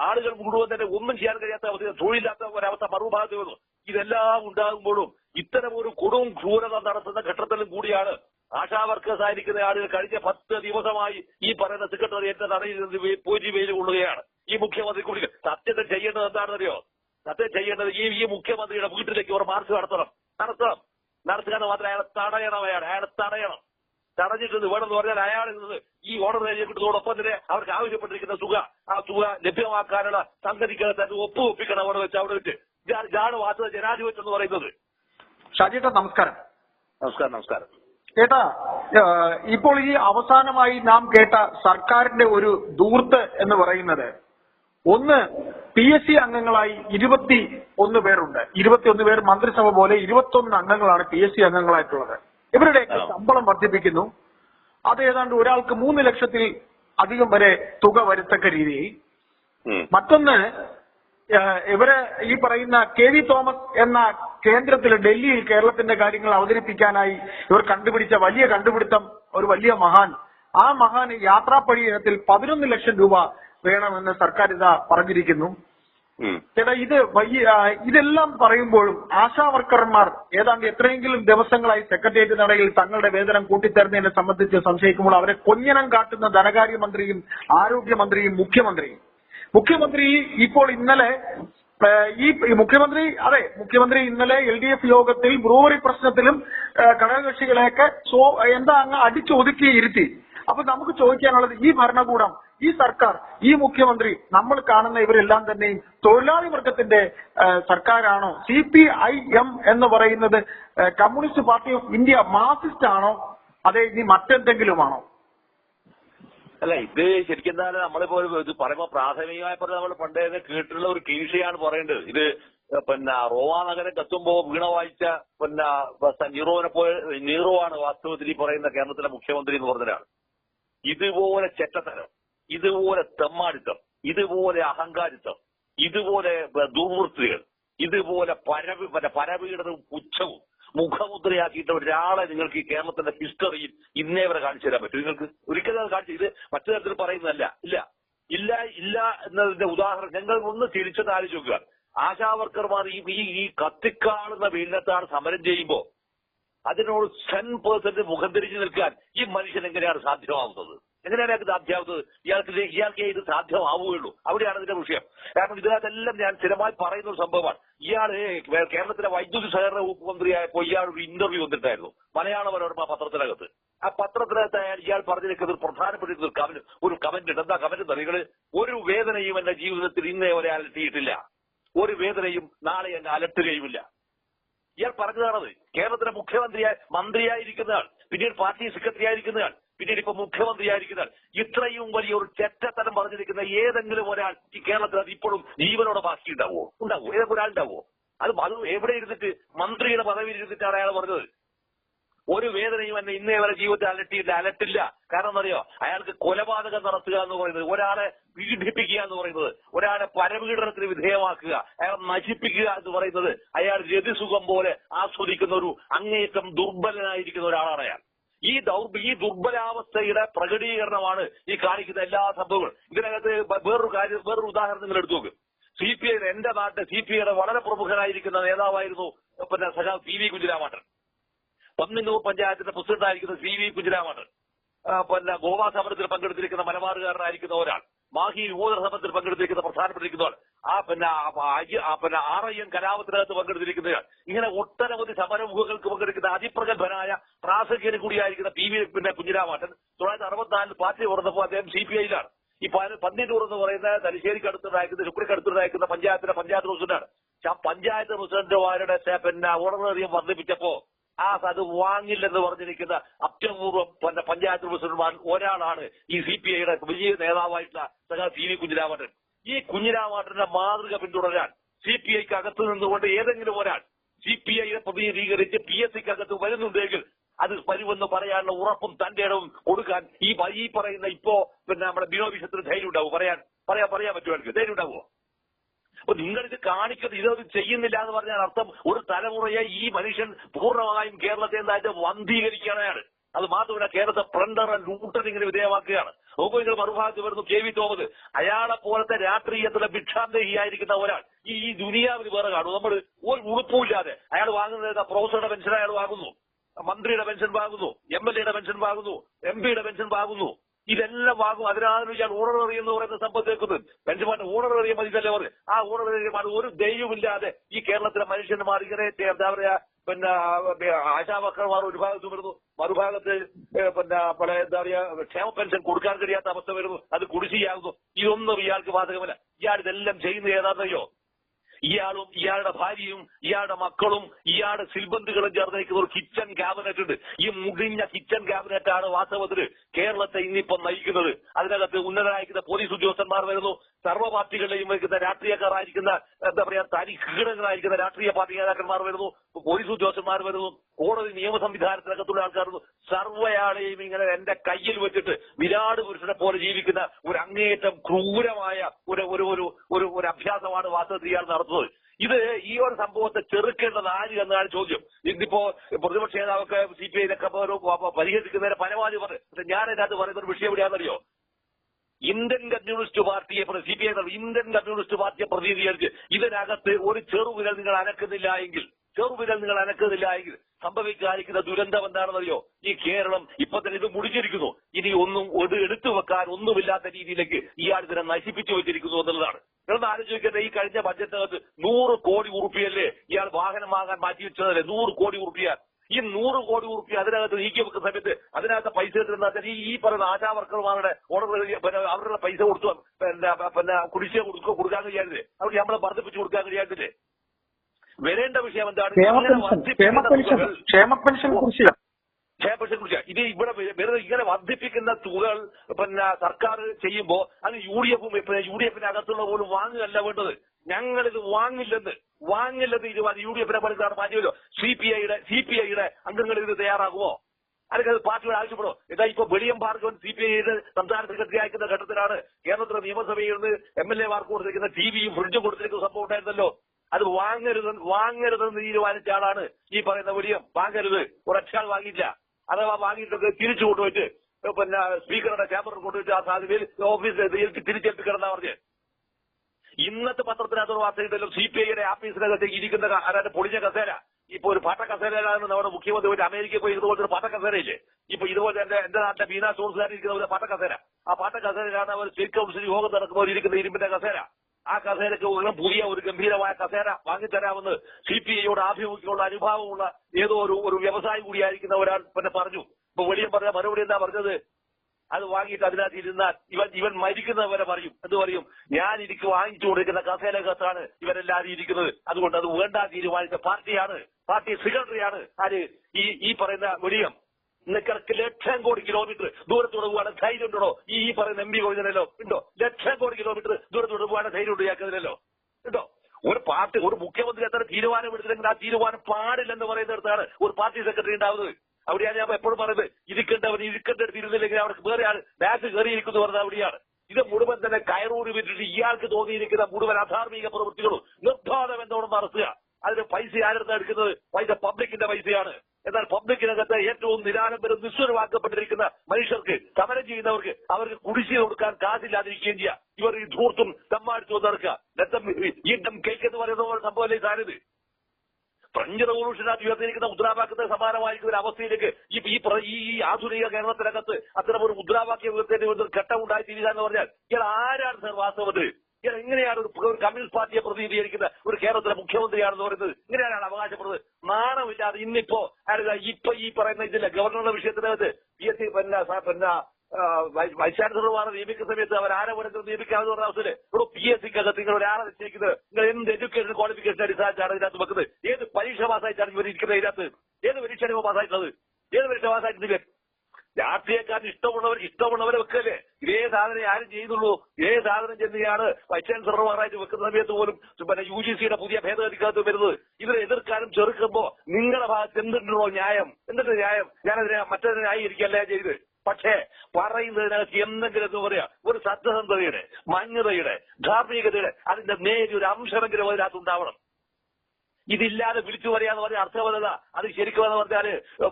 ആളുകൾ മുഴുവൻ തന്നെ ഒന്നും ചെയ്യാൻ കഴിയാത്ത അവസ്ഥ തൊഴിലില്ലാത്ത ഒരവസ്ഥ മറുഭാഗത്ത് വന്നു ഇതെല്ലാം ഉണ്ടാകുമ്പോഴും ഇത്തരം ഒരു കൊടും ക്രൂരത നടത്തുന്ന ഘട്ടത്തിലും കൂടിയാണ് ആശാ വർക്കേഴ്സ് ആയിരിക്കുന്ന ആളുകൾ കഴിഞ്ഞ പത്ത് ദിവസമായി ഈ പറയുന്ന സെക്രട്ടേറിയറ്റ് തടയിൽ പോയി വെയിൽ കൊള്ളുകയാണ്. ഈ മുഖ്യമന്ത്രി കൂടി സത്യത്തെ ചെയ്യേണ്ടത് എന്താണെന്നറിയോ? സത്യം ചെയ്യേണ്ടത് ഈ ഈ മുഖ്യമന്ത്രിയുടെ വീട്ടിലേക്ക് ഒരു മാർച്ച് നടത്തണം. നടത്തണം. നടത്തുക എന്ന് മാത്രമേ അയാളെ തടയണം അയാൾ അയാളെ തടയണം. തടഞ്ഞിട്ട് വേണമെന്ന് പറഞ്ഞാൽ അയാൾ എന്നത് ഈ ഓർഡർ കിട്ടുന്നതോടൊപ്പം തന്നെ അവർക്ക് ആവശ്യപ്പെട്ടിരിക്കുന്ന തുക ആ തുക ലഭ്യമാക്കാനുള്ള സംഗതികൾ തന്നെ ഒപ്പുവെപ്പിക്കണം അവിടെ വെച്ച് അവിടെ വെച്ച്. ഇതാണ് ഇതാണ് വാസ്തവ ജനാധിപത്യം എന്ന് പറയുന്നത്. ഷാജിയേട്ടാ നമസ്കാരം. നമസ്കാരം നമസ്കാരം. ചേട്ടാ ഇപ്പോൾ ഈ അവസാനമായി നാം കേട്ട സർക്കാരിന്റെ ഒരു ദൂർത്ത് എന്ന് പറയുന്നത് ഒന്ന് പി എസ് സി അംഗങ്ങളായി ഇരുപത്തി ഒന്ന് പേരുണ്ട്. ഇരുപത്തിയൊന്ന് പേർ മന്ത്രിസഭ പോലെ ഇരുപത്തൊന്ന് അംഗങ്ങളാണ് പി എസ് സി അംഗങ്ങളായിട്ടുള്ളത്. ഇവരുടെയൊക്കെ ആ. ശമ്പളം വർദ്ധിപ്പിക്കുന്നു അത് ഏതാണ്ട് ഒരാൾക്ക് മൂന്ന് ലക്ഷത്തിൽ അധികം വരെ തുക വരത്തക്ക രീതിയിൽ. മറ്റൊന്ന് ഇവർ ഈ പറയുന്ന കെ വി തോമസ് എന്ന കേന്ദ്രത്തിൽ ഡൽഹിയിൽ കേരളത്തിന്റെ കാര്യങ്ങൾ അവതരിപ്പിക്കാനായി ഇവർ കണ്ടുപിടിച്ച വലിയ കണ്ടുപിടുത്തം ഒരു വലിയ മഹാൻ ആ മഹാൻ യാത്രാപ്പഴി ഇനത്തിൽ പതിനൊന്ന് ലക്ഷം രൂപ വേണമെന്ന് സർക്കാർ ഇതാ പറഞ്ഞിരിക്കുന്നു. ചേട്ടാ ഇത് വയ്യ ഇതെല്ലാം പറയുമ്പോഴും ആശാ വർക്കർമാർ ഏതാണ്ട് എത്രയെങ്കിലും ദിവസങ്ങളായി സെക്രട്ടേറിയറ്റ് നടയിൽ തങ്ങളുടെ വേതനം കൂട്ടിത്തരുന്നതിനെ സംബന്ധിച്ച് സംശയിക്കുമ്പോൾ അവരെ കൊഞ്ഞനം കാട്ടുന്ന ധനകാര്യമന്ത്രിയും ആരോഗ്യമന്ത്രിയും മുഖ്യമന്ത്രിയും. മുഖ്യമന്ത്രി ഇപ്പോൾ ഇന്നലെ ഈ മുഖ്യമന്ത്രി അതെ മുഖ്യമന്ത്രി ഇന്നലെ എൽ ഡി എഫ് യോഗത്തിൽ ബ്രൂവറി പ്രശ്നത്തിലും ഘടകകക്ഷികളെയൊക്കെ എന്താ അങ്ങ് അടിച്ചൊതുക്കി ഇരുത്തി അപ്പൊ നമുക്ക് ചോദിക്കാനുള്ളത് ഈ ഭരണകൂടം ഈ സർക്കാർ ഈ മുഖ്യമന്ത്രി നമ്മൾ കാണുന്ന ഇവരെല്ലാം തന്നെയും തൊഴിലാളി വർഗത്തിന്റെ സർക്കാരാണോ? സി പി ഐ എം എന്ന് പറയുന്നത് communist party of India Marxist ആണോ? അതെ ഇനി മറ്റെന്തെങ്കിലുമാണോ? അല്ല ഇത് ശരിക്കും എന്താണ് നമ്മളിപ്പോ ഇത് പറയുമ്പോ പ്രാഥമികമായി പറഞ്ഞാൽ നമ്മൾ പണ്ടേ കേട്ടിട്ടുള്ള ഒരു ക്ലീഷയാണ് പറയേണ്ടത്. ഇത് പിന്നെ റോമാ നഗരം കത്തുമ്പോ വീണ വായിച്ച പിന്നെ നീറോവിനെ പോലെ നീറോ ആണ് വാസ്തവത്തിൽ ഈ പറയുന്ന കേരളത്തിലെ മുഖ്യമന്ത്രി എന്ന് പറഞ്ഞ ഒരാൾ ഇതുപോലെ ചെറ്റത്തരം. ഇതുപോലെ തെമ്മാടിത്തം ഇതുപോലെ അഹങ്കാരിത്തം ഇതുപോലെ ദുർവൃത്തികൾ ഇതുപോലെ പരവി പരവീടനവും പുച്ഛവും മുഖമുദ്രയാക്കിയിട്ട് ഒരാളെ നിങ്ങൾക്ക് ഈ കേരളത്തിന്റെ ഹിസ്റ്ററിയിൽ ഇന്നേ വരെ കാണിച്ചു തരാൻ പറ്റും. നിങ്ങൾക്ക് ഒരിക്കലും അത് കാണിച്ചു ഇത് മറ്റു തരത്തിൽ പറയുന്നതല്ല. ഇല്ല. ഇല്ല ഇല്ല എന്നതിന്റെ ഉദാഹരണം ഞങ്ങൾ ഒന്ന് തിരിച്ചത് ആലോചിക്കുക ആശാ വർക്കർമാർ ഈ ഈ- ഈ കത്തിക്കാളുന്ന വീടിനത്താണ് സമരം ചെയ്യുമ്പോൾ അതിനോട് സെൻ പേഴ്സന്റ് മുഖം തിരിച്ചു നിൽക്കാൻ ഈ മനുഷ്യൻ എങ്ങനെയാണ് സാധ്യമാവുന്നത്? എങ്ങനെയാണ് ഇയാൾക്ക് സാധ്യമാവുന്നത് ഇയാൾക്ക് ഇയാൾക്ക് ഇത് സാധ്യമാവുകയുള്ളൂ. അവിടെയാണ് ഇതിന്റെ വിഷയം. കാരണം ഇതിനകത്തെല്ലാം ഞാൻ സ്ഥിരമായി പറയുന്ന ഒരു സംഭവമാണ്. ഇയാൾ കേരളത്തിലെ വൈദ്യുതി സഹകരണ വകുപ്പ് മന്ത്രിയായപ്പോൾ ഇയാൾ ഒരു ഇന്റർവ്യൂ വന്നിട്ടായിരുന്നു. മലയാള മനോരമ പത്രത്തിനകത്ത്. ആ പത്രത്തിനകത്ത് ഇയാൾ പറഞ്ഞിരിക്കുന്നത് ഒരു പ്രധാനപ്പെട്ട ഒരു കമന്റ് ഒരു കമന്റ് ഉണ്ട്. എന്താ കമന്റ് നിങ്ങൾ ഒരു വേദനയും എന്റെ ജീവിതത്തിൽ ഇന്നേ ഒരാൾ അലട്ടിയിട്ടില്ല ഒരു വേദനയും നാളെ എന്നെ അലട്ടുകയുമില്ല. ഇയാൾ പറഞ്ഞതാണത്. കേരളത്തിലെ മുഖ്യമന്ത്രിയായി മന്ത്രിയായിരിക്കുന്നയാൾ പിന്നീട് പാർട്ടി സെക്രട്ടറി ആയിരിക്കുന്നയാൾ പിന്നീട് ഇപ്പൊ മുഖ്യമന്ത്രിയായിരിക്കുന്നയാൾ ഇത്രയും വലിയ ഒരു തെറ്റത്തരം പറഞ്ഞിരിക്കുന്ന ഏതെങ്കിലും ഒരാൾ ഈ കേരളത്തിൽ അത് ഇപ്പോഴും ജീവനോടെ ബാക്കി ഉണ്ടാവോ ഉണ്ടാവോ ഏതെങ്കിലും ഒരാൾ ഉണ്ടാവോ അത് അത് എവിടെ ഇരുന്നിട്ട് മന്ത്രിയുടെ പദവിയിൽ ഇരുന്നിട്ടാണ് അയാൾ പറഞ്ഞത്? ഒരു വേദനയും എന്നെ ഇന്നേ വരെ ജീവിതത്തിൽ അലട്ടിയില്ല അലട്ടില്ല. കാരണം എന്നറിയോ അയാൾക്ക് കൊലപാതകം നടത്തുക എന്ന് പറയുന്നത് ഒരാളെ പീഡിപ്പിക്കുക എന്ന് പറയുന്നത് ഒരാളെ പരപീഡനത്തിന് വിധേയമാക്കുക അയാളെ നശിപ്പിക്കുക എന്ന് പറയുന്നത് അയാൾ രതിസുഖം പോലെ ആസ്വദിക്കുന്ന ഒരു അങ്ങേയറ്റം ദുർബലനായിരിക്കുന്ന ഒരാളാണ് അയാൾ. ഈ ദൗർബ ഈ ദുർബലാവസ്ഥയുടെ പ്രകടീകരണമാണ് ഈ കാണിക്കുന്ന എല്ലാ സംഭവങ്ങളും. ഇതിനകത്ത് വേറൊരു കാര്യം വേറൊരു ഉദാഹരണം നിങ്ങൾ എടുത്തു നോക്ക്. സി പി ഐ എന്റെ നാട്ടിൽ സി പി ഐയുടെ വളരെ പ്രമുഖനായിരിക്കുന്ന നേതാവായിരുന്നു പിന്നെ സഖാ പി വി കുഞ്ചിരാമാട്ടൻ പന്നിന്നൂർ പഞ്ചായത്തിന്റെ പ്രസിഡന്റായിരിക്കുന്ന സി വി കുഞ്ചിരാമാട്ടൻ പിന്നെ ഗോവാ സമരത്തിൽ പങ്കെടുത്തിരിക്കുന്ന മലബാറുകാരനായിരിക്കുന്ന ഒരാൾ. മാഹി സമരത്തിൽ പങ്കെടുത്തിരിക്കുന്ന പ്രധാനപ്പെട്ടിരിക്കുന്ന ആൾ ആ പിന്നെ പിന്നെ ആർ ഐ എൻ കലാപത്തിനകത്ത് പങ്കെടുത്തിരിക്കുന്നയാൾ. ഇങ്ങനെ ഒട്ടനവധി സമരമുഖങ്ങൾക്ക് പങ്കെടുക്കുന്ന അതിപ്രഗത്ഭനായ പ്രാസംഗികന് കൂടിയായിരിക്കുന്ന പി വി പിന്നെ കുഞ്ഞിരാമാട്ടൻ തൊള്ളായിരത്തി അറുപത്തിനാലിൽ പാർട്ടി ഉറന്നപ്പോൾ അദ്ദേഹം സി പി ഐയിലാണ്. ഈ പ- പന്നിന്നൂർ എന്ന് പറയുന്ന തലശ്ശേരിക്ക് അടുത്തുണ്ടായിരിക്കുന്ന ശുക്രിക്ക് അടുത്തുണ്ടായിരിക്കുന്ന പഞ്ചായത്തിലെ പഞ്ചായത്ത് പ്രസിഡന്റാണ്. പഞ്ചായത്ത് പ്രസിഡന്റുമാരുടെ പിന്നെ ഓണറേറിയം വർദ്ധിപ്പിച്ചപ്പോ ആ അത് വാങ്ങില്ലെന്ന് പറഞ്ഞിരിക്കുന്ന അത്യപൂർവം പഞ്ചായത്ത് പ്രസിഡന്റുമാർ ഒരാളാണ് ഈ സി പി ഐയുടെ വലിയ നേതാവായിട്ടുള്ള സി വി കുഞ്ഞിരാമട്ടൻ. ഈ കുഞ്ഞിരാമട്ടന്റെ മാതൃക പിന്തുടരാൻ സി പി ഐക്ക് അകത്ത് നിന്നുകൊണ്ട് ഏതെങ്കിലും ഒരാൾ സി പി ഐയെ പ്രതിനിധീകരിച്ച് പി എസ് സിക്ക് അകത്ത് വരുന്നുണ്ടെങ്കിൽ അത് വരുമെന്ന് പറയാനുള്ള ഉറപ്പും തന്റെ ഇടവും കൊടുക്കാൻ ഈ ഈ പറയുന്ന ഇപ്പോ പിന്നെ നമ്മുടെ ബിനോ വിഷയത്തിന് ധൈര്യം ഉണ്ടാവും പറയാൻ പറയാൻ പറയാൻ പറ്റുമായിരിക്കും. ധൈര്യം ഉണ്ടാവുമോ അപ്പൊ നിങ്ങൾ ഇത് കാണിക്കുന്നത് ഇതൊന്നും ചെയ്യുന്നില്ല എന്ന് പറഞ്ഞാൽ അർത്ഥം ഒരു തലമുറയെ ഈ മനുഷ്യൻ പൂർണമായും കേരളത്തെ എന്തായിട്ട് വന്ധീകരിക്കുകയാണ്. അയാൾ അത് മാത്രമല്ല കേരളത്തെ പ്ലണ്ടർ ലൂട്ടറിങ്ങിന് വിധേയമാക്കുകയാണ്. നോക്കൂ നിങ്ങൾ മറുഭാഗത്ത് വരുന്നു കെ വി തോമസ്. അയാളെ പോലത്തെ രാഷ്ട്രീയത്തിലെ ഭിക്ഷാന്തഹിയായിരിക്കുന്ന ഒരാൾ. ഈ ഈ ദുനിയാവിൽ വേറെ കാണും. നമ്മൾ ഒരു ഉളുപ്പുമില്ലാതെ അയാൾ വാങ്ങുന്നത് പ്രൊഫസറുടെ പെൻഷൻ അയാൾ വാങ്ങുന്നു. മന്ത്രിയുടെ പെൻഷൻ വാങ്ങുന്നു. എം എൽ എയുടെ പെൻഷൻ വാങ്ങുന്നു. എം പിയുടെ പെൻഷൻ വാങ്ങുന്നു. ഇതെല്ലാം വാങ്ങും. അതിനാണ് ഞാൻ ഓണററി എന്ന് പറയുന്ന സംബന്ധിക്കുന്നത് പെൻഷൻമാരുടെ ഓണററി മതിയല്ലേ പറഞ്ഞു. ആ ഓണററിയമാണ് ഒരു ദൈവമില്ലാതെ ഈ കേരളത്തിലെ മനുഷ്യന്മാർ ഇങ്ങനെ എന്താ പറയാ പിന്നെ ആശാവക്കർമാർ ഒരു ഭാഗത്ത് വരുന്നു. മറുഭാഗത്ത് പിന്നെ പല എന്താ പറയാ ക്ഷേമ പെൻഷൻ കൊടുക്കാൻ കഴിയാത്ത അവസ്ഥ വരുന്നു. അത് കുടിശ്ശിയാകുന്നു ഇതൊന്നും ഇയാൾക്ക് ബാധകമല്ല. ഇയാൾ ഇതെല്ലാം ചെയ്യുന്നത് ഏതാണെന്നറിയോ? ഇയാളും ഇയാളുടെ ഭാര്യയും ഇയാളുടെ മക്കളും ഇയാളുടെ സിൽബന്ധികളും ചേർന്ന് നിൽക്കുന്ന ഒരു കിച്ചൺ ക്യാബിനറ്റ് ഉണ്ട്. ഈ മുടിഞ്ഞ കിച്ചൺ ക്യാബിനറ്റ് ആണ് വാസ്തവത്തിൽ കേരളത്തെ ഇന്നിപ്പോ നയിക്കുന്നത്. അതിനകത്ത് ഉന്നതരായിരിക്കുന്ന പോലീസ് ഉദ്യോഗസ്ഥന്മാർ വരുന്നു. സർവ പാർട്ടികളിലെയും വഹിക്കുന്ന രാഷ്ട്രീയക്കാരായിരിക്കുന്ന എന്താ പറയാ തനി കീടങ്ങളായിരിക്കുന്ന രാഷ്ട്രീയ പാർട്ടി നേതാക്കന്മാർ വരുന്നു. പോലീസ് ഉദ്യോഗസ്ഥന്മാർ വരുന്നു. കോടതി നിയമ സംവിധാനത്തിനകത്തുള്ള ആൾക്കാർ വരുന്നു. സർവയാളെയും ഇങ്ങനെ എന്റെ കയ്യിൽ വെച്ചിട്ട് വിരാട് പുരുഷനെ പോലെ ജീവിക്കുന്ന ഒരു അങ്ങേയറ്റം ക്രൂരമായ ഒരു ഒരു ഒരു ഒരു ഒരു അഭ്യാസമാണ് വാസ്തവത്തിൽ ഇയാൾ നടത്തുന്നത്. ഇത് ഈ ഒരു സംഭവത്തെ ചെറുക്കേണ്ടത് ആര് എന്നാണ് ചോദ്യം. ഇന്നിപ്പോ പ്രതിപക്ഷ നേതാവൊക്കെ സി പി ഐ ഒരു പരിഹരിക്കുന്നതിന് പരമാവധി പറഞ്ഞു. പക്ഷെ ഞാൻ അതിനകത്ത് പറയുന്ന ഒരു വിഷയം എവിടെയാണെന്നറിയോ ഇന്ത്യൻ കമ്മ്യൂണിസ്റ്റ് പാർട്ടിയെ C P I Indian communist പാർട്ടിയെ പ്രതിനിധീകരിച്ച് ഇതിനകത്ത് ഒരു ചെറുവിരൽ നിങ്ങൾ അനക്കുന്നില്ല എങ്കിൽ ചെറുവിരൽ നിങ്ങൾ അനക്കുന്നില്ല എങ്കിൽ സംഭവിക്കാതിരിക്കുന്ന ദുരന്തം എന്താണെന്നറിയോ? ഈ കേരളം ഇപ്പൊ തന്നെ ഇത് മുടിച്ചിരിക്കുന്നു ഇനി ഒന്നും ഒരു എടുത്തു വെക്കാൻ ഒന്നുമില്ലാത്ത രീതിയിലേക്ക് ഇയാൾ ഇതിനെ നശിപ്പിച്ചു വെച്ചിരിക്കുന്നു എന്നുള്ളതാണ്. നിങ്ങൾ ആലോചിക്കട്ടെ ഈ കഴിഞ്ഞ ബഡ്ജറ്റിനകത്ത് നൂറ് കോടി ഉറുപ്പിയല്ലേ ഇയാൾ വാഹനം വാങ്ങാൻ മാറ്റി വെച്ചതല്ലേ? നൂറ് കോടി ഉറുപ്പിയ. ഈ നൂറ് കോടി ഉറുപ്പിയ അതിനകത്ത് നീക്കി വെക്കുന്ന സമയത്ത് അതിനകത്ത് പൈസ കിട്ടുന്ന ഈ ഈ പറയുന്ന ആശാവർക്കർമാരുടെ ഓർഡർ പിന്നെ അവരുടെ പൈസ കൊടുത്തു പിന്നെ കുടിശ്ശിക കൊടുക്കാൻ കഴിയാതില്ലേ? അവർക്ക് നമ്മളെ വർദ്ധിപ്പിച്ചു കൊടുക്കാൻ കഴിയാതില്ലേ? വരേണ്ട വിഷയം എന്താണ്? ക്ഷേമ പെൻഷൻ ക്ഷേമ കുറിച്ച്. ഇത് ഇവിടെ വെറുതെ ഇങ്ങനെ വർദ്ധിപ്പിക്കുന്ന തുകകൾ പിന്നെ സർക്കാർ ചെയ്യുമ്പോ അത് യു ഡി എഫും യു ഡി എഫിന്റെ അകത്തുള്ള പോലും വാങ്ങുകയല്ല വേണ്ടത്. ഞങ്ങളിത് വാങ്ങില്ലെന്ന് വാങ്ങില്ലെന്ന് തീരുമാനം യു ഡി എഫിനെ പണിക്കാർ മാറ്റിയല്ലോ. സി പി ഐയുടെ സി പി ഐയുടെ അംഗങ്ങൾ ഇത് തയ്യാറാകുമോ? അല്ലെങ്കിൽ അത് പാർട്ടിയോട് ആവശ്യപ്പെടുമോ ഇതാ ഇപ്പൊ വെളിയം ഭാർഗവൻ സി പി ഐയുടെ സംസ്ഥാന സെക്രട്ടറി അയക്കുന്ന ഘട്ടത്തിലാണ് കേരളത്തിലെ നിയമസഭയിൽ നിന്ന് എം എൽ എമാർക്ക് കൊടുത്തിരിക്കുന്ന ടി വിയും ഫ്രിഡ്ജും കൊടുത്തിരിക്കുന്ന സംഭവം ഉണ്ടായിരുന്നല്ലോ. അത് വാങ്ങരുത് വാങ്ങരുതെന്ന് തീരുമാനിച്ച ആളാണ് ഈ പറയുന്ന വിളിയം വാങ്ങരുത്. ഒരക്ഷാൾ വാങ്ങിയില്ല. അഥവാ വാങ്ങിയിട്ടൊക്കെ തിരിച്ചു കൊണ്ടുപോയിട്ട് പിന്നെ സ്പീക്കറുടെ ചേമ്പറിൽ കൊണ്ടുപോയിട്ട് ആ സാധ്യതയിൽ ഓഫീസ് തിരിച്ചേൽപ്പിക്കണം പറഞ്ഞ്. ഇന്നത്തെ പത്രത്തിനകത്ത് ഒരു വാർത്തയുണ്ടല്ലോ സി പി ഐയുടെ ആഫീസിനകത്ത് ഇരിക്കുന്ന അതായത് പൊളിഞ്ഞ കസേര. ഇപ്പൊ ഒരു പാട്ട കസേരയിലാണ് നമ്മുടെ മുഖ്യമന്ത്രി പോയിട്ട് അമേരിക്കയിൽ പോയി ഇതുപോലത്തെ ഒരു പാട്ട കസേരയില്ലേ ഇപ്പൊ ഇതുപോലെ എന്റെ എന്റെ നാട്ടിലെ ബീന സോഴ്സുകാരൻ ഇരിക്കുന്ന ഒരു പാട്ട കസേര ആ പാട്ട കസേരയിലാണ് അവർ സ്റ്റേറ്റ് കൗൺസിൽ യോഗം നടക്കുമ്പോൾ ഇരിക്കുന്ന ഇരുമ്പിന്റെ കസേര. ആ കസേരയ്ക്ക് ഒരു പുതിയ ഒരു ഗംഭീരമായ കസേര വാങ്ങിത്തരാമെന്ന് സി പി ഐയോട് ആഭിമുഖ്യമുള്ള അനുഭാവമുള്ള ഏതോ ഒരു ഒരു വ്യവസായി കൂടിയായിരിക്കുന്ന ഒരാൾ പിന്നെ പറഞ്ഞു. ഇപ്പൊ വെളിയം പറഞ്ഞ മറുപടി എന്താ പറഞ്ഞത്? അത് വാങ്ങിയിട്ട് അതിനകത്ത് ഇരുന്നാൽ ഇവൻ ഇവൻ മരിക്കുന്നവരെ പറയും. എന്ത് പറയും? ഞാൻ എനിക്ക് വാങ്ങിച്ചു കൊടുക്കുന്ന കസേരകത്താണ് ഇവരെല്ലാവരും ഇരിക്കുന്നത്. അതുകൊണ്ട് അത് വേണ്ട തീരുമാനിച്ച പാർട്ടിയാണ്. പാർട്ടി സെക്രട്ടറിയാണ് ആര്? ഈ ഈ പറയുന്ന വെളിയം. നിങ്ങൾക്ക് ലക്ഷം കോടി കിലോമീറ്റർ ദൂരത്തൂടെ പോകാൻ ധൈര്യം ഉണ്ടോ ഈ പറയുന്ന എം പി കോഴിഞ്ഞല്ലോ ഉണ്ടോ? ലക്ഷം കോടി കിലോമീറ്റർ ദൂരത്തൂടെ പോകാൻ ധൈര്യം ഉണ്ട് ഉണ്ടോ? ഒരു പാർട്ടി ഒരു മുഖ്യമന്ത്രി എത്ര തീരുമാനം എടുത്തില്ലെങ്കിൽ ആ തീരുമാനം പാടില്ലെന്ന് പറയുന്നിടത്താണ് ഒരു പാർട്ടി സെക്രട്ടറി ഉണ്ടാവുന്നത്. അവിടെയാണ് ഞാൻ എപ്പോഴും പറയുന്നത് ഇരിക്കേണ്ടവൻ ഇരിക്കേണ്ടടുത്ത് ഇരുന്നില്ലെങ്കിൽ അവർക്ക് വേറെ ആൾ ബാഗ് കയറിയിരിക്കുന്നു പറഞ്ഞത് അവിടെയാണ്. ഇത് മുഴുവൻ തന്നെ കയറൂരി വിട്ടിട്ട് ഇയാൾക്ക് തോന്നിയിരിക്കുന്ന മുഴുവൻ അധാർമിക പ്രവൃത്തികളും നിർബാധം എന്നോണം നടത്തുക അതിന് പൈസ ആരെടുത്ത് എടുക്കുന്നത്? പൈസ പബ്ലിക്കിന്റെ പൈസയാണ്. എന്നാൽ പബ്ലിക്കിനകത്ത് ഏറ്റവും നിരാലംബരം നിസ്വരമാക്കപ്പെട്ടിരിക്കുന്ന മനുഷ്യർക്ക് സമരം ചെയ്യുന്നവർക്ക് അവർക്ക് കുടിശ്ശിക കൊടുക്കാൻ കാശില്ലാതിരിക്കുകയും ചെയ്യുക ഇവർ ഈ ധൂർത്തും തമ്മാടിച്ചു നടക്കുക ഈട്ടം കേക്ക് എന്ന് പറയുന്ന പോലെ സംഭവമല്ലേ സാരിത്? ഫ്രഞ്ച് റവല്യൂഷനാണ് ഉയർന്നിരിക്കുന്ന മുദ്രാവാക്യത്തെ സമാനമായിരിക്കുന്ന ഒരു അവസ്ഥയിലേക്ക് ഈ ഈ ആധുനിക കേരളത്തിനകത്ത് അത്തരം ഒരു മുദ്രാവാക്യം ഉയർത്തേണ്ടി ഒരു ഘട്ടം ഉണ്ടായി എന്ന് പറഞ്ഞാൽ ഇയാൾ ആരാണ് സർ വാസ്തവത്തിൽ? എങ്ങനെയാണ് ഒരു കമ്മ്യൂണിസ്റ്റ് പാർട്ടിയെ പ്രതിനിധീകരിക്കുന്ന ഒരു കേരളത്തിലെ മുഖ്യമന്ത്രിയാണെന്ന് പറയുന്നത്. ഇങ്ങനെയാണ് അവകാശപ്പെടുന്നത്. നാണമില്ലാതെ ഇന്നിപ്പോ ഇപ്പൊ ഈ പറയുന്ന ഇതില്ല ഗവർണറുടെ വിഷയത്തിനകത്ത് പി എസ് സി പിന്നെ വൈസ് ചാൻസലർമാരെ നിയമിക്കുന്ന സമയത്ത് അവർ ആരെ വേണമെങ്കിലും നിയമിക്കാമെന്ന് പറഞ്ഞ അവസരം ഇവിടെ പി എസ് സിക്കകത്ത് നിങ്ങൾ ഒരാളെ നിശ്ചയിക്കുന്നത് നിങ്ങൾ എന്ത് എഡ്യൂക്കേഷൻ ക്വാളിഫിക്കേഷൻ അടിസ്ഥാനത്താണ് ഇതിനകത്ത് വെക്കുന്നത്? ഏത് പരീക്ഷ പാസ്സായിട്ടാണ് ഇവർ ഇരിക്കുന്നത് ഇതിനകത്ത്? ഏത് പരീക്ഷയാണ് ഇവ പാസ്സായിട്ടുള്ളത്? ഏത് പരീക്ഷ പാസ്സായിട്ടില്ല രാഷ്ട്രീയക്കാരന് ഇഷ്ടമുള്ളവർ ഇഷ്ടമുള്ളവരെ വെക്കല്ലേ? സാധനം ആരും ചെയ്യുന്നുള്ളൂ. ഏത് സാധനം ചെന്നിയാണ് വൈസ് ചാൻസലർമാരായിട്ട് വെക്കുന്ന സമയത്ത് പോലും പിന്നെ യു ജി സിയുടെ പുതിയ ഭേദഗതിക്കകത്ത് വരുന്നത്. ഇവരെ എതിർക്കാനും ചെറുക്കുമ്പോ നിങ്ങളുടെ ഭാഗത്ത് എന്തുണ്ടോ ന്യായം? എന്തുണ്ട് ന്യായം? ഞാനതിനെ മറ്റൊരു ന്യായീകരിക്കല്ല ചെയ്ത്? പക്ഷേ പറയുന്നതിനകത്ത് എന്തെങ്കിലും എന്ന് പറയാ ഒരു സത്യസന്ധതയുടെ മഞ്ഞതയുടെ ധാർമ്മികതയുടെ അതിന്റെ നേരിയ ഒരു അംശമെങ്കിലും അതിനകത്ത് ഉണ്ടാവണം. ഇതില്ലാതെ വിളിച്ചു പറയാന്ന് പറഞ്ഞ അർത്ഥമല്ല അത് ശരിക്കും എന്ന് പറഞ്ഞാൽ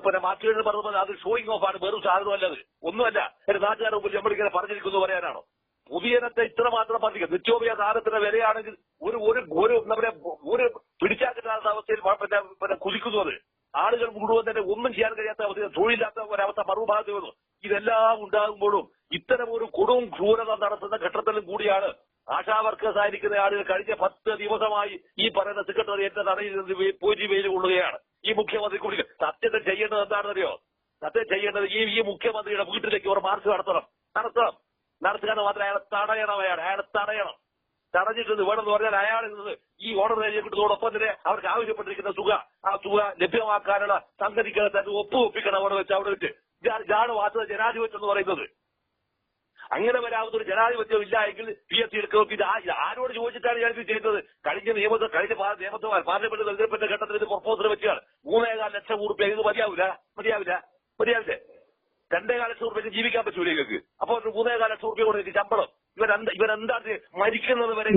പിന്നെ മാറ്റുകൾ പറഞ്ഞത് അത് ഷോയിങ് ഓഫ് ആണ്. വെറും സാധനമല്ല അത് ഒന്നുമല്ല. എന്റെ നാട്ടുകാരുടെ മുമ്പിൽ നമ്മളിങ്ങനെ പറഞ്ഞിരിക്കുന്നു പറയാനാണോ? പുതിയനത്തെ ഇത്രമാത്രം പറഞ്ഞിരിക്കും നിത്യോപയ സാധനത്തിന്റെ വിലയാണെങ്കിൽ ഒരു ഒരു ഒരു നമ്മുടെ ഒരു പിടിച്ചാൽ കിട്ടാത്ത അവസ്ഥയിൽ പിന്നെ പിന്നെ കുതിക്കുന്നു അത്. ആളുകൾ മുഴുവൻ തന്നെ ഒന്നും ചെയ്യാൻ കഴിയാത്ത അവസ്ഥ തൊഴിലില്ലാത്ത ഒരവസ്ഥ മറുഭാഗത്ത് വന്നു. ഇതെല്ലാം ഉണ്ടാകുമ്പോഴും ഇത്തരം ഒരു കൊടും ക്രൂരത നടത്തുന്ന ഘട്ടത്തിലും കൂടിയാണ് ആശാ വർക്കേഴ്സ് ആയിരിക്കുന്ന ആളുകൾ കഴിഞ്ഞ പത്ത് നിന്ന് വേ- പോറ്റി വെയിൽ കൊള്ളുകയാണ്. ഈ മുഖ്യമന്ത്രി കൂടി സത്യത്തെ ചെയ്യേണ്ടത് എന്താണെന്നറിയോ? സത്യം ചെയ്യേണ്ടത് ഈ ഈ മുഖ്യമന്ത്രിയുടെ വീട്ടിലേക്ക് ഒരു മാർച്ച് നടത്തണം. നടത്തണം. നടത്തുക എന്ന് മാത്രമേ അയാളെ തടയണം അയാൾ അയാളെ തടയണം. തടഞ്ഞിട്ടുണ്ട് വേണമെന്ന് പറഞ്ഞാൽ അയാൾ ഈ ഓർഡർ കിട്ടുന്നതോടൊപ്പം തന്നെ അവർക്ക് ആവശ്യപ്പെട്ടിരിക്കുന്ന തുക ആ തുക ലഭ്യമാക്കാനുള്ള സംഗതികൾ തന്നെ ഒപ്പുവെപ്പിക്കണം അവിടെ വെച്ച് അവിടെ വെച്ച്. ജാണ് വാസ്തവ ജനാധിപത്യം എന്ന് പറയുന്നത്. അങ്ങനെ വരാവുന്ന ഒരു ജനാധിപത്യം ഇല്ല എങ്കിൽ പി എസ് സി എടുക്കും? ഇത് ആരോട് ചോദിച്ചിട്ടാണ് ഞാൻ ഇത് ചെയ്തത്? കഴിഞ്ഞ നിയമത്തെ കഴിഞ്ഞ നിയമസഭ പാർലമെന്റ് തെരഞ്ഞെടുപ്പിന്റെ ഘട്ടത്തിൽ ഇത് പ്രപ്പോസൽ വെച്ചാണ് മൂന്നേകാൽ ലക്ഷം റുപ്യ ഇത് മതിയാവില്ല മതിയാവില്ല? മതിയാവില്ലേ? രണ്ടേകാൽ ലക്ഷം ഉറുപ്പ്യക്ക് ജീവിക്കാൻ പറ്റൂല നിങ്ങൾക്ക്? അപ്പൊ മൂന്നേകാല ലക്ഷം റുപ്യ കൊടുക്കും ശമ്പളം. ഇവരെന്താ ഇവരെന്താണ് മരിക്കുന്നത് വരെ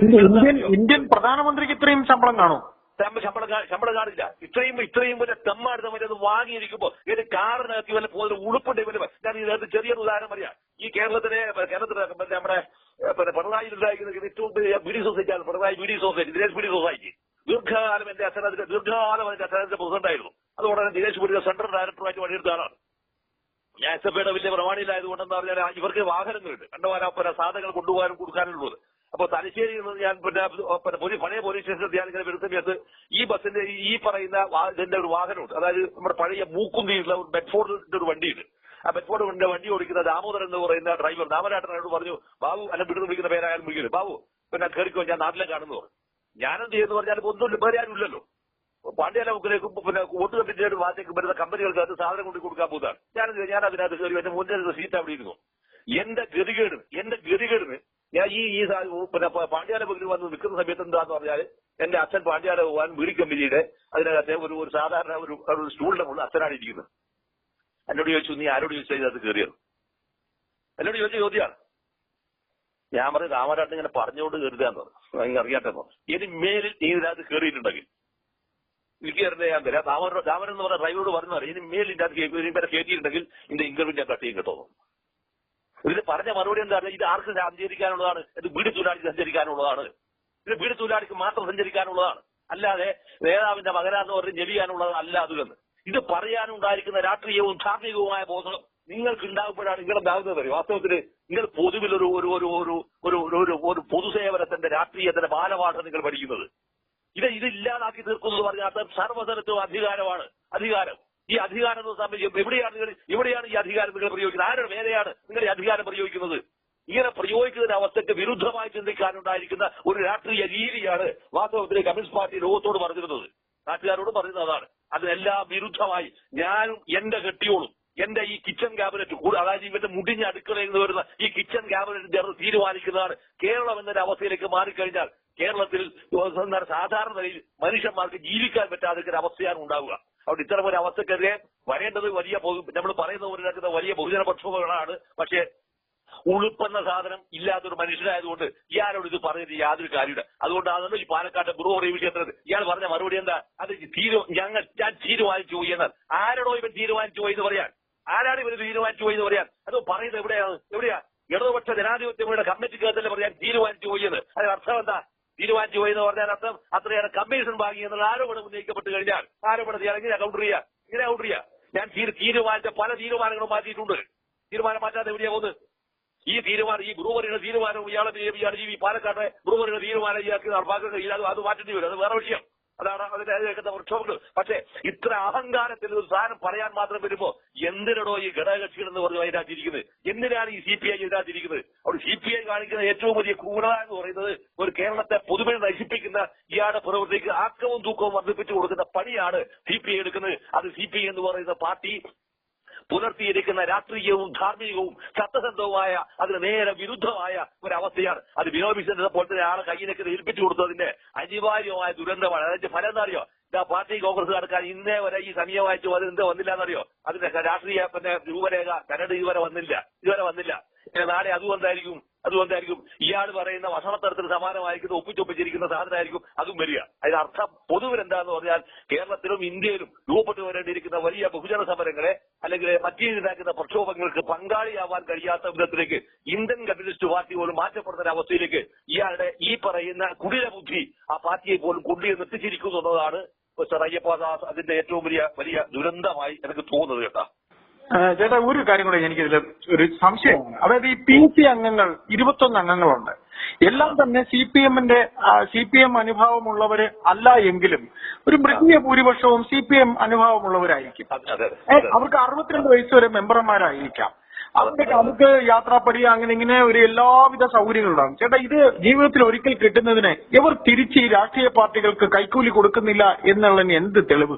ഇന്ത്യൻ പ്രധാനമന്ത്രിക്ക് ഇത്രയും ശമ്പളം കാണും. ശമ്പ- ശമ്പളം ശമ്പളം കാണില്ല. ഇത്രയും ഇത്രയും വലിയ തെമ്മാടുത്ത മറ്റേ അത് വാങ്ങിയിരിക്കുമ്പോ ഇത് കാറിനകത്ത് ഇവരെ പോകുന്ന ഉളുപ്പുണ്ട് ഇവന്. ഞാൻ ഇതിനകത്ത് ചെറിയൊരു ഉദാഹരണം പറയാം. ഈ കേരളത്തിലെ കേരളത്തിലെ നമ്മുടെ പിണറായി ഉണ്ടായിരിക്കുന്ന ഏറ്റവും ബിഡി സൊസൈറ്റി ആണ് പിണറായി ബിഡി സൊസൈറ്റി ദിനേശ് ബിഡി സൊസൈറ്റി ദീർഘകാലം എന്റെ അച്ഛനത്തിന്റെ ദീർഘകാലം അതിന്റെ അച്ഛനത്തിന്റെ പ്രസിഡന്റ് ആയിരുന്നു. അതുകൊണ്ട് തന്നെ ദിനേശ് ബുഡിയുടെ സെൻട്രൽ ഡയറക്ടറായിട്ട് പണിയെടുത്ത ആളാണ്. ഞാൻ എസ് എഫ് ഐയുടെ വലിയ പ്രമാണിയിലായതുകൊണ്ടെന്ന് പറഞ്ഞാൽ ഇവർക്ക് വാഹനങ്ങളുണ്ട്. കണ്ടുപോകാൻ സാധനങ്ങൾ കൊണ്ടുപോകാനും കൊടുക്കാനുള്ളത്. അപ്പൊ തലശ്ശേരിയിൽ നിന്ന് ഞാൻ പിന്നെ പിന്നെ പോലീ- പഴയ പോലീസ് സ്റ്റേഷനിൽ ഞാൻ ഇങ്ങനെ വരുന്ന സമയത്ത് ഈ ബസ്സിന്റെ ഈ- ഈ പറയുന്ന ഇതിന്റെ ഒരു വാഹനമുണ്ട്. അതായത് നമ്മുടെ പഴയ മൂക്കുന്തിയുള്ള ഒരു ബെഡ്ഫോർഡിന്റെ ഒരു വണ്ടിയുണ്ട്. ആ കൊണ്ട് വണ്ടി ഓടിക്കുന്ന ദാമോദരൻ എന്ന് പറയുന്ന ഡ്രൈവർ ദാമരാട്ടനോട് പറഞ്ഞു ബാബു അല്ല വിടുന്ന് വിളിക്കുന്ന പേരായാലും വിളിക്കുന്നത് ബാബു പിന്നെ കയറിക്കോ ഞാൻ നാട്ടിലെ കാണുന്നു. ഞാനെന്ത് ചെയ്യുന്നു പറഞ്ഞാൽ ഇപ്പൊ ഒന്നും വേറെ ഇല്ലല്ലോ. പാണ്ഡ്യാല മുക്കിലേക്ക് പിന്നെ വോട്ട് കമ്മിറ്റിയുടെ ഭാഗത്തേക്ക് വരുന്ന കമ്പനികൾക്ക് അത് സാധനം കൊണ്ട് കൊടുക്കാൻ പോകുന്നതാണ്. ഞാൻ ഞാൻ അതിനകത്ത് കയറി എന്റെ മുന്നിൽ സീറ്റ് അവിടെ ഇരുന്നു. എന്റെ ഗതികേട് എന്റെ ഗതികേടിന് ഞാൻ ഈ ഈ പിന്നെ പാണ്ഡ്യാല മുക്കിൽ വന്ന് നിൽക്കുന്ന സമയത്ത് എന്താന്ന് പറഞ്ഞാൽ എന്റെ അച്ഛൻ പാണ്ഡ്യാല പോകാൻ വീടി കമ്പനിയുടെ അതിനകത്തെ ഒരു ഒരു സാധാരണ ഒരു സ്റ്റൂളിന്റെ മുകളിൽ അച്ഛനാണ് ഇരിക്കുന്നത്. എന്നോട് ചോദിച്ചു നീ ആരോട് ചോദിച്ചാൽ ഇതിനകത്ത് കയറിയത് എന്നോട് ചോദിച്ച ചോദ്യമാണ്. ഞാൻ പറഞ്ഞു രാമരാട്ടൻ ഇങ്ങനെ പറഞ്ഞുകൊണ്ട് കയറുകയെന്ന് പറഞ്ഞു. അങ്ങനെ പറഞ്ഞു. ഇനി മേലിൽ നീ ഇതിനകത്ത് കയറിയിട്ടുണ്ടെങ്കിൽ എനിക്ക് തരുന്നത് ഞാൻ തരാം. രാമൻ രാമൻ എന്ന് പറഞ്ഞ ഡ്രൈവറോട് പറഞ്ഞു പറയും ഇനി മേലിന്റെ അത് ഇവരെ കയറ്റിയിട്ടുണ്ടെങ്കിൽ ഇതിന്റെ ഇന്റർവ്യൂ ഞാൻ കട്ട് ചെയ്യും കേട്ടോ. ഇതിന് പറഞ്ഞ മറുപടി എന്താ ഇത് ആർക്ക് സഞ്ചരിക്കാനുള്ളതാണ്. ഇത് വീട് തൊഴിലാളിക്ക് സഞ്ചരിക്കാനുള്ളതാണ്. ഇത് വീട് തൊഴിലാളിക്ക് മാത്രം സഞ്ചരിക്കാനുള്ളതാണ്. അല്ലാതെ നേതാവിന്റെ മകനാന്ന് പറഞ്ഞ് ജപിക്കാനുള്ളത് അല്ല അതിലെന്ന് ഇത് പറയാനുണ്ടായിരിക്കുന്ന രാഷ്ട്രീയവും ധാർമ്മികവുമായ ബോധം നിങ്ങൾക്ക് ഉണ്ടാകുമ്പോഴാണ് നിങ്ങളുടെ ദാരിദ്ര്യം തരും വാസ്തവത്തിൽ നിങ്ങൾ പൊതുവിൽ ഒരു ഒരു ഒരു ഒരു ഒരു ഒരു ഒരു പൊതുസേവനത്തിന്റെ രാഷ്ട്രീയത്തിന്റെ ബാലപാഠം നിങ്ങൾ പഠിക്കുന്നത്. ഇത് ഇതില്ലാതാക്കി തീർക്കുന്നത് പറഞ്ഞാൽ അത് അധികാരമാണ്. അധികാരം. ഈ അധികാരം സംബന്ധിച്ച് എവിടെയാണ് നിങ്ങൾ എവിടെയാണ് ഈ അധികാരം നിങ്ങൾ പ്രയോഗിക്കുന്നത്? ആരുടെ മേലെയാണ് നിങ്ങൾ ഈ അധികാരം പ്രയോഗിക്കുന്നത്? ഇങ്ങനെ പ്രയോഗിക്കുന്ന അവസ്ഥയ്ക്ക് വിരുദ്ധമായി ചിന്തിക്കാനുണ്ടായിരിക്കുന്ന ഒരു രാഷ്ട്രീയ രീതിയാണ് വാസ്തവത്തിൽ കമ്മ്യൂണിസ്റ്റ് പാർട്ടി ലോകത്തോട് പറഞ്ഞിരുന്നത്. നാട്ടുകാരോട് പറയുന്നതാണ് അതാണ്. അതിനെല്ലാം വിരുദ്ധമായി ഞാനും എന്റെ കെട്ടിയോളും എന്റെ ഈ കിച്ചൺ ക്യാബിനറ്റ് അതായത് ഇവന്റെ മുടിഞ്ഞ അടുക്കളയിൽ നിന്ന് വരുന്ന ഈ കിച്ചൺ ക്യാബിനറ്റ് ജനറൽ തീരുമാനിക്കുന്നതാണ് കേരളം എന്നൊരു അവസ്ഥയിലേക്ക് മാറിക്കഴിഞ്ഞാൽ കേരളത്തിൽ സാധാരണ നിലയിൽ മനുഷ്യന്മാർക്ക് ജീവിക്കാൻ പറ്റാതെ ഒരു അവസ്ഥയാണ് ഉണ്ടാവുക. അവിടെ ഇത്തരം ഒരു അവസ്ഥക്കെതിരെ വരേണ്ടത് വലിയ നമ്മൾ പറയുന്ന പോലെ വലിയ ബഹുജന പ്രക്ഷോഭങ്ങളാണ് പക്ഷേ ഉളുപ്പെന്ന സാധനം ഇല്ലാത്തൊരു മനുഷ്യനായതുകൊണ്ട് ഇയാളോട് ഇത് പറഞ്ഞിട്ട് യാതൊരു കാര്യമില്ല. അതുകൊണ്ടാണ് ഈ പാലക്കാട്ടെ ബ്രൂവറി വിഷയത്തിൽ ഇയാൾ പറഞ്ഞ മറുപടി എന്താ? അത് ഞങ്ങൾ ഞാൻ തീരുമാനിച്ചു പോയി എന്നാൽ. ആരോടോ ഇവൻ തീരുമാനിച്ചു പോയി എന്ന് പറയാൻ? ആരാണ് ഇവർ തീരുമാനിച്ചു പോയി എന്ന് പറയാൻ? അത് പറയുന്നത് എവിടെയാണ്? എവിടെയാ? ഇടതുപക്ഷ ജനാധിപത്യങ്ങളുടെ കമ്മിറ്റിക്കകത്തല്ലേ പറയാൻ തീരുമാനിച്ചു എന്ന്. അതിന് അർത്ഥം എന്താ? തീരുമാനിച്ചു പോയി എന്ന് പറഞ്ഞാൽ അർത്ഥം അത്രയേറെ കമ്മീഷൻ വാങ്ങി എന്നുള്ള ആരോപണം ഉന്നയിക്കപ്പെട്ട് കഴിഞ്ഞാൽ ആരോപണം ചെയ്യാൻ കൗണ്ടർ ചെയ്യാം? ഇങ്ങനെ കൗണ്ടർ ചെയ്യാം? ഞാൻ തീരുമാനിച്ച പല തീരുമാനങ്ങളും മാറ്റിയിട്ടുണ്ട്. തീരുമാനം മാറ്റാതെ എവിടെയാ പോകുന്നത്? ഈ തീരുമാനം ഈ ബ്രൂവറിയുടെ തീരുമാനം ഇയാളെ ഇയാൾ ജീവി പാലക്കാട്ടെ ബ്രൂവറിയുടെ തീരുമാനം ഇയാൾക്ക് നടപ്പാക്കാൻ കഴിയില്ല. അത് അത് മാറ്റേണ്ടി വരും. അത് വേറെ വിഷയം. അതാണ് അതിന്റെ കേൾക്കുന്ന പ്രക്ഷോഭങ്ങൾ പക്ഷേ ഇത്ര അഹങ്കാരത്തിൽ ഒരു സാധനം പറയാൻ മാത്രം വരുമ്പോ എന്തിനടോ ഈ ഘടകകക്ഷികൾ എന്ന് പറഞ്ഞു അതിനകത്തിരിക്കുന്നത്? എന്തിനാണ് ഈ സി പി ഐ ഇതിനകത്തിരിക്കുന്നത്? അവിടെ സി പി ഐ കാണിക്കുന്ന ഏറ്റവും വലിയ ക്രൂരത എന്ന് പറയുന്നത് ഒരു കേരളത്തെ പൊതുവെ നശിപ്പിക്കുന്ന ഇയാളുടെ പ്രവൃത്തിക്ക് ആക്കവും തൂക്കവും വർദ്ധിപ്പിച്ചു കൊടുക്കുന്ന പണിയാണ് സി പി ഐ എടുക്കുന്നത്. അത് സി പി ഐ എന്ന് പറയുന്ന പാർട്ടി പുലർത്തിയിരിക്കുന്ന രാഷ്ട്രീയവും ധാർമ്മികവും സത്യസന്ധവുമായ അതിന് നേരെ വിരുദ്ധമായ ഒരവസ്ഥയാണ്. അത് വിനോദിച്ചത് പോലെ തന്നെ ആളെ കയ്യിലേക്ക് ഏൽപ്പിച്ചു കൊടുത്തതിന്റെ അനിവാര്യമായ ദുരന്തമാണ്. അതിന്റെ ഫലം എന്താ അറിയോ? പാർട്ടി കോൺഗ്രസ് നടക്കാൻ ഇന്നേ വരെ ഈ സമയമായിട്ട് അത് എന്താ വന്നില്ല എന്നറിയോ അതിന്റെ രാഷ്ട്രീയ പിന്നെ രൂപരേഖ കരട് ഇതുവരെ വന്നില്ല. ഇതുവരെ വന്നില്ല. നാളെ അതുകൊണ്ടായിരിക്കും അതുകൊണ്ടായിരിക്കും ഇയാൾ പറയുന്ന ഭക്ഷണത്തരത്തിന് സമാനമായിരിക്കുന്ന ഒപ്പിച്ചൊപ്പിച്ചിരിക്കുന്ന സാധനമായിരിക്കും അതും വരിക. അതിന്റെ അർത്ഥം പൊതുവിൽ എന്താന്ന് പറഞ്ഞാൽ കേരളത്തിലും ഇന്ത്യയിലും രൂപപ്പെട്ടു വരേണ്ടിയിരിക്കുന്ന വലിയ ബഹുജന സമരങ്ങളെ അല്ലെങ്കിൽ മറ്റീതിലാക്കുന്ന പ്രക്ഷോഭങ്ങൾക്ക് പങ്കാളിയാവാൻ കഴിയാത്ത വിധത്തിലേക്ക് ഇന്ത്യൻ കമ്മ്യൂണിസ്റ്റ് പാർട്ടി പോലും മാറ്റപ്പെടുന്ന അവസ്ഥയിലേക്ക് ഇയാളുടെ ഈ പറയുന്ന കുടില ബുദ്ധി ആ പാർട്ടിയെ പോലും കൊണ്ടു എത്തിച്ചിരിക്കുന്നു എന്നതാണ് സർ അയ്യപ്പദാസ് അതിന്റെ ഏറ്റവും വലിയ വലിയ ദുരന്തമായി എനിക്ക് തോന്നുന്നത് കേട്ടാ. ചേട്ടാ ഒരു കാര്യം കൂടെ എനിക്കിതിൽ ഒരു സംശയമാണ്. അതായത് ഈ പി സി അംഗങ്ങൾ ഇരുപത്തൊന്ന് അംഗങ്ങളുണ്ട്. എല്ലാം തന്നെ സി പി എമ്മിന്റെ സി പി എം അനുഭാവമുള്ളവര് അല്ല എങ്കിലും ഒരു മൃഗീയ ഭൂരിപക്ഷവും സി പി എം അനുഭാവമുള്ളവരായിരിക്കും. അവർക്ക് അറുപത്തിരണ്ട് വയസ്സ് വരെ മെമ്പർമാരായിരിക്കാം. അവർക്ക് അവർക്ക് യാത്രാപ്പടി അങ്ങനെ ഇങ്ങനെ ഒരു എല്ലാവിധ സൗകര്യങ്ങളും ഉണ്ടാകും. ചേട്ടാ ഇത് ജീവിതത്തിൽ ഒരിക്കൽ കിട്ടുന്നതിന് ഇവർ തിരിച്ച് ഈ രാഷ്ട്രീയ പാർട്ടികൾക്ക് കൈക്കൂലി കൊടുക്കുന്നില്ല എന്നുള്ളതിന് എന്ത് തെളിവ്?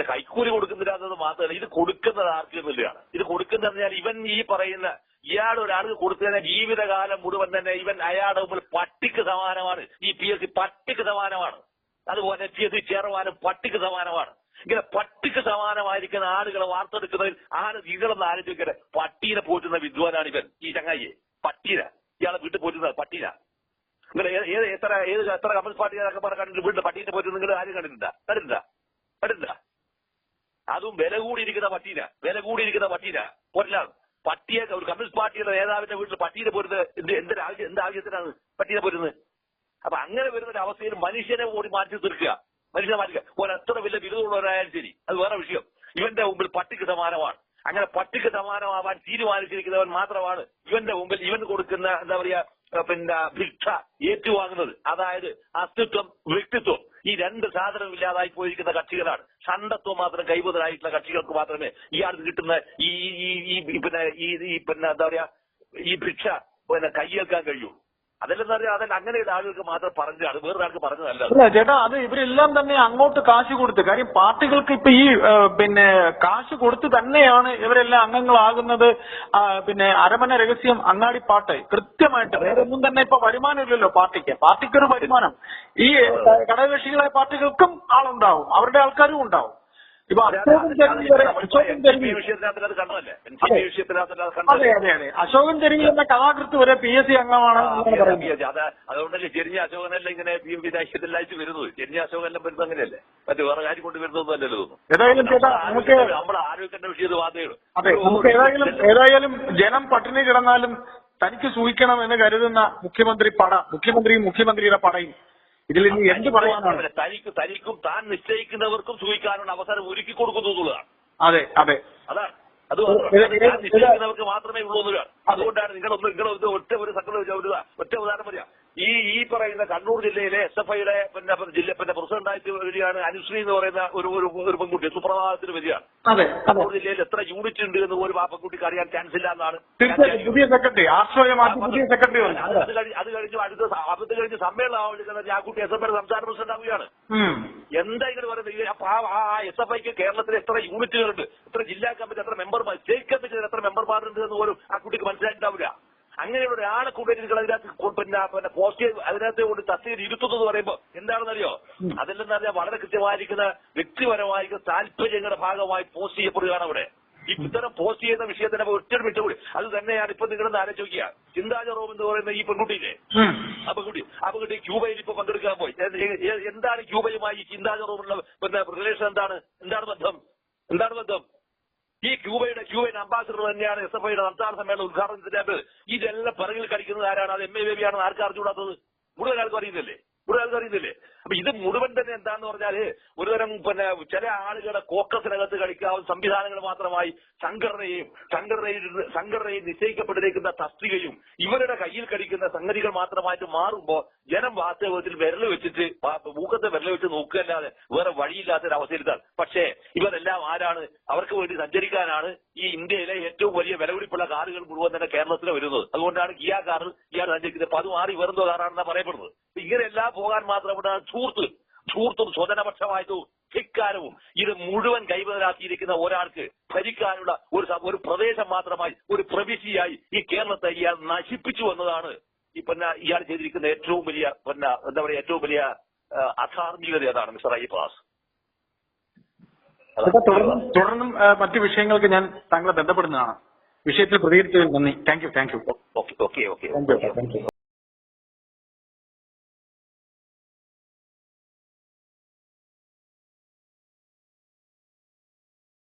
കൈക്കൂലി കൊടുക്കുന്നില്ല എന്നത് മാത്രമല്ല ഇത് കൊടുക്കുന്നത് ആർക്കും എന്നുള്ളതാണ് ഇത് കൊടുക്കുന്ന പറഞ്ഞാൽ ഇവൻ ഈ പറയുന്ന ഇയാൾ ഒരാൾക്ക് കൊടുത്തതിനെ ജീവിതകാലം മുഴുവൻ തന്നെ ഇവൻ അയാളുടെ മുമ്പിൽ പട്ടിക്ക് സമാനമാണ്. ഈ പി എസ് സി പട്ടിക്ക് സമാനമാണ്. അതുപോലെ പി എസ് സി ചെയർമാനും പട്ടിക്ക് സമാനമാണ്. ഇങ്ങനെ പട്ടിക്ക് സമാനമായിരിക്കുന്ന ആളുകളെ വാർത്തെടുക്കുന്നതിൽ ആര് നിങ്ങളെന്ന് ആലോചിക്കട്ടെ. പട്ടീനെ പോറ്റുന്ന വിദ്വാനാണ് ഇവൻ ഈ ചങ്ങായി പട്ടീന. ഇയാളെ വീട്ടിൽ പോറ്റുന്നത് പട്ടീന. നിങ്ങൾ ഏത് എത്ര ഏത് എത്ര കമ്മ്യൂണിസ്റ്റ് പാർട്ടി കണ്ടിട്ട് വീട്ടിൽ പട്ടീനെ പോറ്റുന്നത് നിങ്ങൾ ആരും കണ്ടിട്ടില്ല. കണ്ടിട്ടില്ല. കണ്ടിട്ടുണ്ടാ അതും വില കൂടിയിരിക്കുന്ന പട്ടീന. വില കൂടിയിരിക്കുന്ന പട്ടീന. പോരില്ല പട്ടിയെ ഒരു കമ്മ്യൂണിസ്റ്റ് പാർട്ടിയുടെ നേതാവിന്റെ വീട്ടിൽ പട്ടീനെ പോരുന്നത് എന്ത് എന്തൊരു ആവശ്യം എന്ത് ആവശ്യത്തിനാണ് പട്ടീനെ പോരുന്നത്? അപ്പൊ അങ്ങനെ വരുന്ന ഒരു അവസ്ഥയിൽ മനുഷ്യനെ ഓടി മാറ്റി തീർക്കുക മനുഷ്യനെ മാറ്റുക ഒരു എത്ര വലിയ ബിരുദമുള്ളവരായാലും ശരി. അത് വേറെ വിഷയം. ഇവന്റെ മുമ്പിൽ പട്ടിക്ക് സമാനമാണ്. അങ്ങനെ പട്ടിക്ക് സമാനമാവാൻ തീരുമാനിച്ചിരിക്കുന്നവൻ മാത്രമാണ് ഇവന്റെ മുമ്പിൽ ഇവൻ കൊടുക്കുന്ന എന്താ പറയാ പിന്നെ ഭിക്ഷ ഏറ്റുവാങ്ങുന്നത്. അതായത് അസ്തിത്വം വ്യക്തിത്വം. ഈ രണ്ട് സാധനവും ഇല്ലാതായി പോയിരിക്കുന്ന കക്ഷികളാണ്. ഷണ്ടത്വം മാത്രം കൈവതരായിട്ടുള്ള കക്ഷികൾക്ക് മാത്രമേ ഇയാൾക്ക് കിട്ടുന്ന ഈ ഈ പിന്നെ ഈ പിന്നെ എന്താ പറയാ ഈ ഭിക്ഷ പിന്നെ കൈയേൽക്കാൻ കഴിയൂ അതല്ലെന്ന് പറയാ അതല്ല അങ്ങനെ ആളുകൾക്ക് മാത്രം പറഞ്ഞു അത് വേറെ ആൾക്ക് പറഞ്ഞതല്ല ചേട്ടാ അത് ഇവരെല്ലാം തന്നെ അങ്ങോട്ട് കാശ് കൊടുത്ത് കാര്യം പാർട്ടികൾക്ക് ഇപ്പൊ ഈ പിന്നെ കാശ് കൊടുത്ത് തന്നെയാണ് ഇവരെല്ലാം അംഗങ്ങളാകുന്നത്. പിന്നെ അരമന രഹസ്യം അങ്ങാടിപ്പാട്ട് കൃത്യമായിട്ട്. വേറെ ഒന്നും തന്നെ ഇപ്പൊ വരുമാനം ഇല്ലല്ലോ പാർട്ടിക്ക്. പാർട്ടിക്കൊരു വരുമാനം. ഈ ഘടകകക്ഷികളായ പാർട്ടികൾക്കും ആളുണ്ടാവും അവരുടെ ആൾക്കാരും ഉണ്ടാവും. ഇപ്പൊ അശോകൻ അതെ, ചെരുവിൽ അതെ, അശോകൻ വിഷയത്തിനകത്ത് അത് കണ്ടതല്ലേ അതെ. വിഷയത്തിനകത്ത് അത്. അതെ കണ്ടതല്ലേ? അതെ അതെ അശോകൻ എന്ന കഥാകൃത്ത് വരെ പി എസ് സി അംഗമാണ് എന്നാണ് പറയുന്നത്. അത് അതുകൊണ്ടല്ലേ ചെരിഞ്ഞ അശോകനല്ല ഇങ്ങനെ പി എം പി രാഷ്ട്രീയത്തിൽ അയച്ചു വരുന്നത്? ചെരിഞ്ഞ അശോകനെല്ലാം വരുന്നത് അങ്ങനെയല്ലേ? മറ്റു വേറെ കാര്യം കൊണ്ട് വരുന്നതൊന്നും അല്ലല്ലോ തോന്നുന്നു. ഏതായാലും ചേട്ടാ നമുക്ക് നമ്മുടെ ആരോഗ്യത്തിന്റെ വിഷയത്തിൽ വാർത്തയുള്ളൂ അതെ നമുക്ക് ഏതായാലും ഏതായാലും ജനം പട്ടിണി കിടന്നാലും തനിക്ക് സൂഹിക്കണം എന്ന് കരുതുന്ന മുഖ്യമന്ത്രി പട മുഖ്യമന്ത്രിയും മുഖ്യമന്ത്രിയുടെ പടയും. ഇതിൽ ഇനി എന്ത് പറയാനാണ്? തനിക്ക് തനിക്കും താൻ നിശ്ചയിക്കുന്നവർക്കും സൂഹിക്കാനുള്ള അവസരം ഒരുക്കി കൊടുക്കുന്നു എന്നുള്ളതാണ് അതെ അതെ. അതാണ്. അത് നിശ്ചയിക്കുന്നവർക്ക് മാത്രമേ ഉള്ളൂ എന്നുള്ളതാണ് അതുകൊണ്ടാണ് നിങ്ങളൊന്ന് നിങ്ങളൊന്ന് ഒറ്റ ഒരു സക്കല ഒറ്റ ഉദാഹരണം പറയാം. ഈ ഈ പറയുന്ന കണ്ണൂർ ജില്ലയിലെ എസ് എഫ് ഐയുടെ പിന്നെ ജില്ല പിന്നെ പ്രസിഡന്റായിട്ട് വരികയാണ് അനുശ്രീ എന്ന് പറയുന്ന ഒരു ഒരു ഒരു പെൺകുട്ടി സുപ്രഭാതത്തിന് വരികയാണ് കണ്ണൂർ ജില്ലയിൽ എത്ര യൂണിറ്റ് ഉണ്ട് എന്ന് പോലും ആ പെൺകുട്ടിക്ക് അറിയാൻ ചാൻസ് ഇല്ല എന്നാണ് പുതിയ സെക്രട്ടറി പുതിയ സെക്രട്ടറി അത് കഴിഞ്ഞ് അത് കഴിഞ്ഞ് അടുത്ത അത് കഴിഞ്ഞ് സമ്മേളനം ആവുന്നത് ആ കുട്ടി എസ് എഫ് ഐയുടെ സംസ്ഥാന പ്രസിഡന്റ് ആവുകയാണ്. എന്താ ഇങ്ങനെ പറയുന്നത്? ആ എസ് എഫ് ഐക്ക് കേരളത്തിൽ എത്ര യൂണിറ്റുകളുണ്ട് എത്ര ജില്ലാ കമ്മിറ്റി എത്ര മെമ്പർമാർ സ്റ്റേറ്റ് കമ്മിറ്റിയിൽ എത്ര മെമ്പർമാരുണ്ട് എന്ന് പോലും ആ കുട്ടിക്ക് മനസ്സിലായിട്ടുണ്ടാവില്ല. അങ്ങനെയുള്ള ഒരാളെ കൂടെ അതിനകത്ത് പിന്നെ പോസ്റ്റ് അതിനകത്ത് കൊണ്ട് തസ്തിയിൽ ഇരുത്തുന്നത് പറയുമ്പോൾ എന്താണെന്നറിയോ? അതിലെന്ന് പറഞ്ഞാൽ വളരെ കൃത്യമായിരിക്കുന്ന വ്യക്തിപരമായിരിക്കുന്ന താല്പര്യങ്ങളുടെ ഭാഗമായി പോസ്റ്റ് ചെയ്യപ്പെടുകയാണ് അവിടെ. ഈ ഇത്തരം പോസ്റ്റ് ചെയ്യുന്ന വിഷയത്തിന് ഒറ്റ വിട്ടുകൂടി അത് തന്നെയാണ് ഇപ്പൊ നിങ്ങളെന്ന് ആലോചിക്കുക? ചിന്താജ എന്ന് പറയുന്ന ഈ പെൺകുട്ടിയില്ലേ. ആ പെൺകുട്ടി. ആ പെൺകുട്ടി ക്യൂബയിൽ ഇപ്പൊ പങ്കെടുക്കാൻ പോയി. എന്താണ് ക്യൂബയുമായി ഈ ചിന്താജ പിന്നെ റിലേഷൻ എന്താണ്? എന്താണ് ബന്ധം? എന്താണ് ബന്ധം? അംബാസിഡർ തന്നെയാണ് എസ് എഫ് ഐയുടെ സംസ്ഥാന സമ്മേളനം ഉദ്ഘാടനത്തിന്റെ ഇതെല്ലാം പിറകിൽ കടിക്കുന്നത് ആരാണ്? അത് എം എ ബേബിയാണെന്ന് ആർക്കും അറിഞ്ഞുകൂടാത്തത്? മുഴുവൻ ആൾക്കും അറിയുന്നില്ലേ? മുഴുവൻ ആൾക്കും അറിയുന്നില്ലേ? അപ്പൊ ഇത് മുഴുവൻ തന്നെ എന്താന്ന് പറഞ്ഞാൽ ഒരുതരം പിന്നെ ചില ആളുകളുടെ കോക്കസിനകത്ത് കളിക്കാവുന്ന സംവിധാനങ്ങൾ മാത്രമായി സംഘടനയും സംഘടനയിൽ സംഘടനയിൽ നിശ്ചയിക്കപ്പെട്ടിരിക്കുന്ന തസ്തികയും ഇവരുടെ കയ്യിൽ കടിക്കുന്ന സംഗതികൾ മാത്രമായിട്ട് മാറുമ്പോ ജനം വാസ്തവത്തിൽ വിരൽ വെച്ചിട്ട് മൂക്കത്തെ വിരൽ വെച്ച് നോക്കുകയല്ലാതെ വേറെ വഴിയില്ലാത്ത ഒരു അവസ്ഥയിലാണ് പക്ഷേ ഇവരെല്ലാം ആരാണ്? അവർക്ക് വേണ്ടി സഞ്ചരിക്കാനാണ് ഈ ഇന്ത്യയിലെ ഏറ്റവും വലിയ വിലപിടിപ്പുള്ള കാറുകൾ മുഴുവൻ തന്നെ കേരളത്തിൽ വരുന്നത്. അതുകൊണ്ടാണ് കിയ കാറ് ഇയാൾ സഞ്ചരിക്കുന്നത്. അപ്പൊ അത് മാറി വേറെന്തോ കാറാണെന്നാണ് പറയപ്പെടുന്നത്. ഇങ്ങനെയെല്ലാം പോകാൻ മാത്രമാണ് ധൂർത്ത് ധൂർത്തും സ്വജനപക്ഷമായിട്ടും ധിക്കാരവും ഇത് മുഴുവൻ കൈവരാക്കിയിരിക്കുന്ന ഒരാൾക്ക് ഭരിക്കാനുള്ള ഒരു ഒരു പ്രദേശം മാത്രമായി ഒരു പ്രവിശ്യയായി ഈ കേരളത്തെ ഇയാൾ നശിപ്പിച്ചു എന്നതാണ് ഈ പിന്നെ ഇയാൾ ചെയ്തിരിക്കുന്ന ഏറ്റവും വലിയ പിന്നെ എന്താ പറയാ ഏറ്റവും വലിയ അധാർമികത അതാണ് മിസ്റ്റർ അയ്യപ്പാസ് തുടർന്നും മറ്റു വിഷയങ്ങൾക്ക് ഞാൻ താങ്കളെ ബന്ധപ്പെടുന്നതാണ്. വിഷയത്തിൽ പ്രതികരിച്ചതിൽ നന്ദി. Thank you thank you okay okay okay.